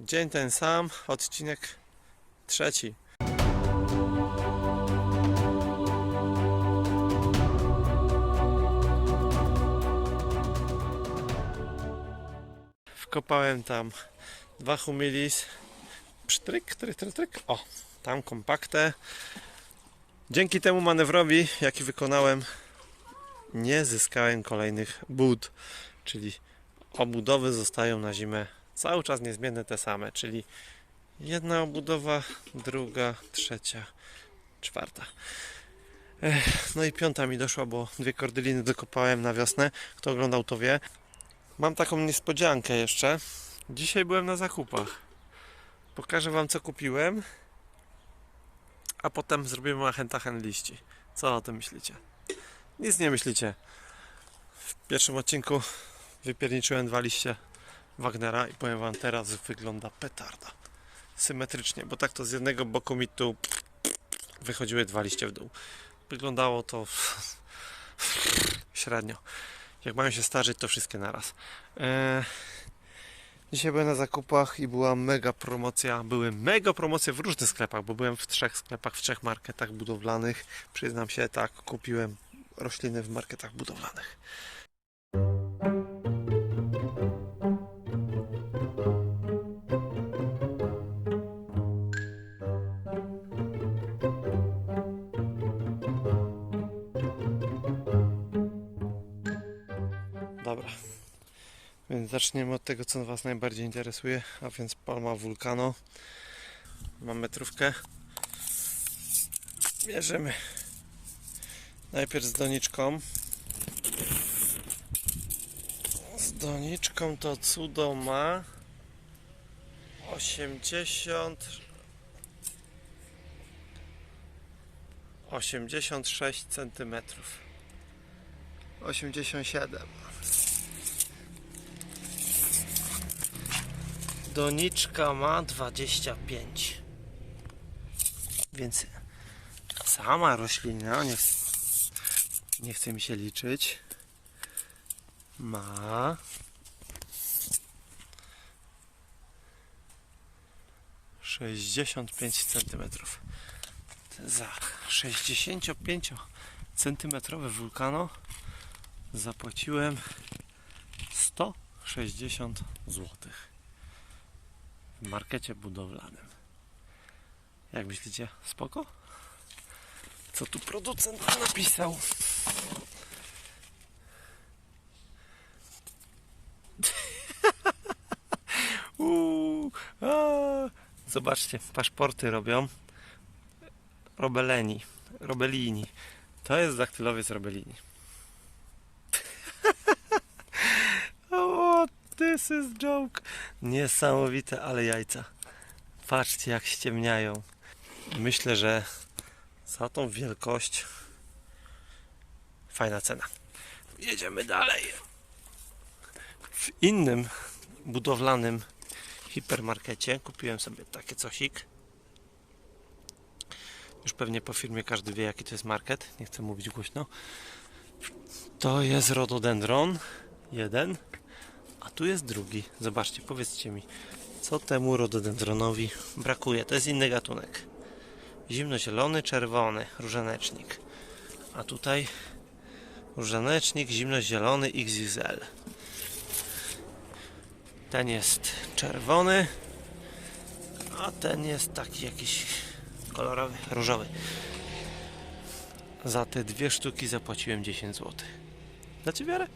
Dzień ten sam, odcinek trzeci. Wkopałem tam dwa humilis. Psztryk, tryk, tryk, tryk. O, tam kompaktę. Dzięki temu manewrowi, jaki wykonałem, nie zyskałem kolejnych bud, czyli obudowy zostają na zimę cały czas niezmienne te same, czyli jedna obudowa, druga, trzecia, czwarta. No i piąta mi doszła, bo dwie kordyliny dokopałem na wiosnę. Kto oglądał to wie. Mam taką niespodziankę jeszcze. Dzisiaj byłem na zakupach. Pokażę Wam co kupiłem, a potem zrobimy machentachen liści. Co o tym myślicie? Nic nie myślicie. W pierwszym odcinku wypierniczyłem dwa liście Wagnera i powiem Wam teraz wygląda petarda. Symetrycznie, bo tak to z jednego boku mi tu wychodziły dwa liście w dół. Wyglądało to średnio. Jak mają się starzyć, to wszystkie naraz. Eee, dzisiaj byłem na zakupach i była mega promocja. Były mega promocje w różnych sklepach, bo byłem w trzech sklepach, w trzech marketach budowlanych. Przyznam się, tak, kupiłem rośliny w marketach budowlanych. Dobra. Więc zaczniemy od tego, co Was najbardziej interesuje, a więc palma wulkano. Mam metrówkę. Bierzemy najpierw z doniczką. Z doniczką to cudo ma 80 86 centymetrów. 87 Doniczka ma 25 Więc sama roślina nie, nie chce mi się liczyć ma sześćdziesiąt pięć centymetrów. Za 65 centymetrowe wulkano zapłaciłem 160 zł w markecie budowlanym. Jak myślicie, spoko? Co tu producent napisał? Zobaczcie, paszporty robią. Robeleni, Robelini. To jest daktylowiec Robelini. O, this is joke. Niesamowite, ale jajca. Patrzcie, jak ściemniają. Myślę, że za tą wielkość fajna cena. Jedziemy dalej. W innym budowlanym hipermarkecie kupiłem sobie takie cosik. Już pewnie po firmie każdy wie, jaki to jest market. Nie chcę mówić głośno. To jest rododendron. Jeden. A tu jest drugi. Zobaczcie, powiedzcie mi, co temu rododendronowi brakuje. To jest inny gatunek. Zimnozielony, czerwony, różanecznik. A tutaj różanecznik, zimnozielony XXL. Ten jest czerwony, a ten jest taki jakiś kolorowy, różowy. Za te dwie sztuki zapłaciłem 10 zł. Dacie wiarę?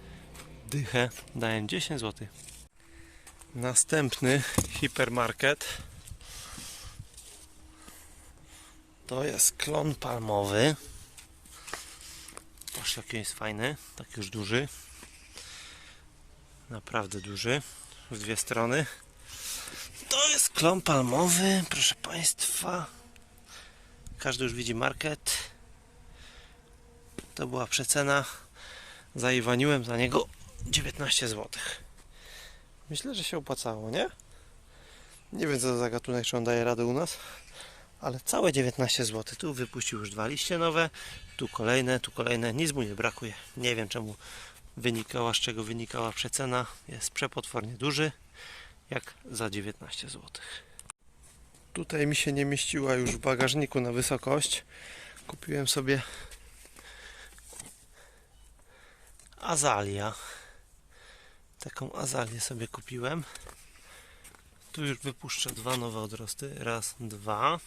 Dychę dałem 10 zł. Następny hipermarket to jest klon palmowy. Patrz jaki jest fajny, taki już duży. Naprawdę duży. W dwie strony. To jest klon palmowy, proszę Państwa. Każdy już widzi market. To była przecena. Zaiwaniłem za niego 19 zł. Myślę, że się opłacało, nie? Nie wiem co to za gatunek, czy on daje radę u nas, ale całe 19 zł. Tu wypuścił już dwa liście nowe, tu kolejne, tu kolejne, nic mu nie brakuje. Nie wiem czemu wynikała, z czego wynikała przecena. Jest przepotwornie duży jak za 19 zł. Tutaj mi się nie mieściła już w bagażniku na wysokość. Kupiłem sobie azalia. Taką azalię sobie kupiłem. Tu już wypuszczę dwa nowe odrosty. Raz, dwa.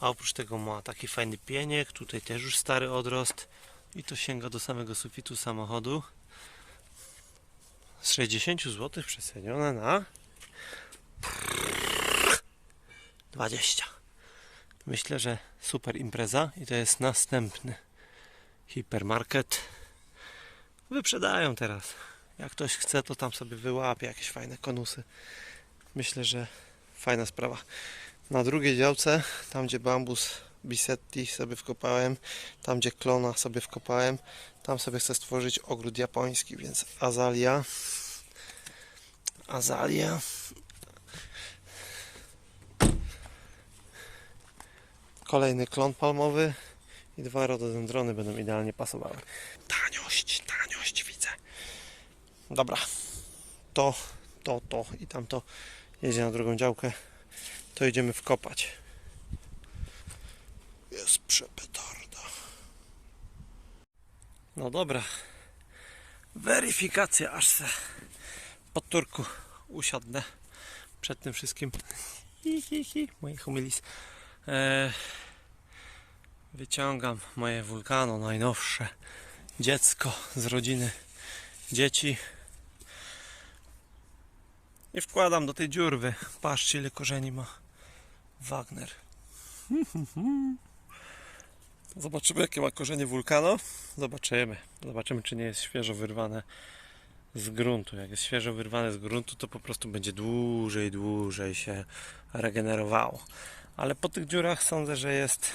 A oprócz tego ma taki fajny pieniek. Tutaj też już stary odrost. I to sięga do samego sufitu samochodu. Z 60 zł przecenione na 20. Myślę, że super impreza i to jest następny hipermarket. Wyprzedają teraz. Jak ktoś chce, to tam sobie wyłapie jakieś fajne konusy. Myślę, że fajna sprawa. Na drugiej działce, tam gdzie bambus bisetti sobie wkopałem, tam gdzie klona sobie wkopałem, tam sobie chcę stworzyć ogród japoński, więc azalia. Azalia. Kolejny klon palmowy i dwa rododendrony będą idealnie pasowały. Widzę. Dobra, to, to, to i tamto jedzie na drugą działkę. To idziemy wkopać. Jest przepetarda. No dobra. Weryfikacja, aż se pod turku usiadnę przed tym wszystkim. Hi, hi, hi. Moje humilis. E, wyciągam moje wulkano najnowsze dziecko z rodziny dzieci i wkładam do tej dziurwy. Patrzcie ile korzeni ma Wagner. Zobaczymy jakie ma korzenie wulkano. Zobaczymy. Zobaczymy czy nie jest świeżo wyrwane z gruntu. Jak jest świeżo wyrwane z gruntu, to po prostu będzie dłużej, dłużej się regenerowało. Ale po tych dziurach sądzę, że jest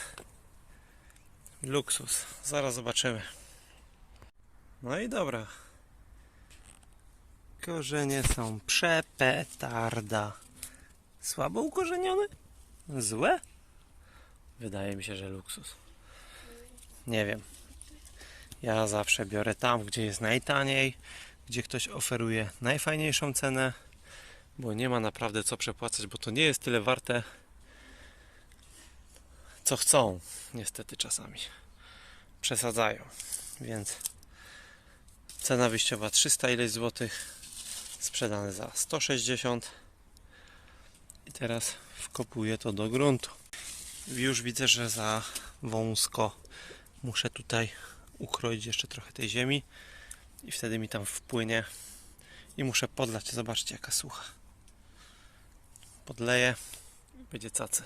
luksus. Zaraz zobaczymy. No i dobra. Korzenie są przepetarda. Słabo ukorzenione? Złe? Wydaje mi się, że luksus. Nie wiem. Ja zawsze biorę tam, gdzie jest najtaniej, gdzie ktoś oferuje najfajniejszą cenę, bo nie ma naprawdę co przepłacać, bo to nie jest tyle warte, co chcą, niestety czasami. Przesadzają, więc cena wyjściowa 300 ileś złotych, sprzedane za 160 i teraz wkopuję to do gruntu. Już widzę, że za wąsko muszę tutaj ukroić jeszcze trochę tej ziemi i wtedy mi tam wpłynie i muszę podlać. Zobaczcie jaka sucha. Podleję będzie cacy.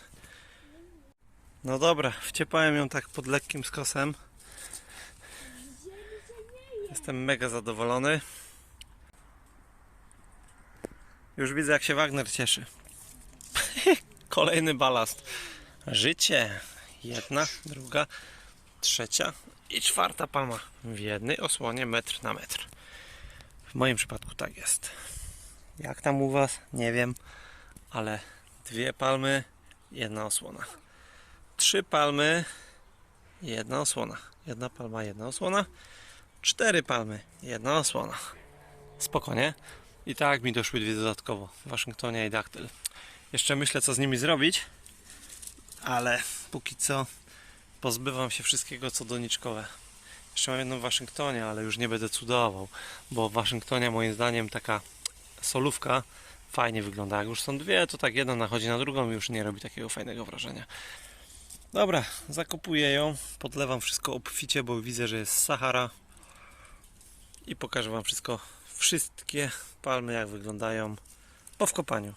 No dobra, wciepałem ją tak pod lekkim skosem. Jestem mega zadowolony. Już widzę jak się Wagner cieszy. Kolejny balast. Życie. Jedna, druga, trzecia i czwarta palma w jednej osłonie metr na metr. W moim przypadku tak jest. Jak tam u Was? Nie wiem, ale dwie palmy, jedna osłona. Trzy palmy, jedna osłona. Jedna palma, jedna osłona. Cztery palmy, jedna osłona. Spokojnie. I tak mi doszły dwie dodatkowo. Waszyngtonia i daktyl. Jeszcze myślę, co z nimi zrobić, ale póki co pozbywam się wszystkiego, co doniczkowe. Jeszcze mam jedną w Waszyngtonie, ale już nie będę cudował, bo w Waszyngtonie moim zdaniem taka solówka fajnie wygląda. Jak już są dwie, to tak jedna nachodzi na drugą i już nie robi takiego fajnego wrażenia. Dobra, zakopuję ją, podlewam wszystko obficie, bo widzę, że jest Sahara i pokażę Wam wszystko, wszystkie palmy jak wyglądają po wkopaniu.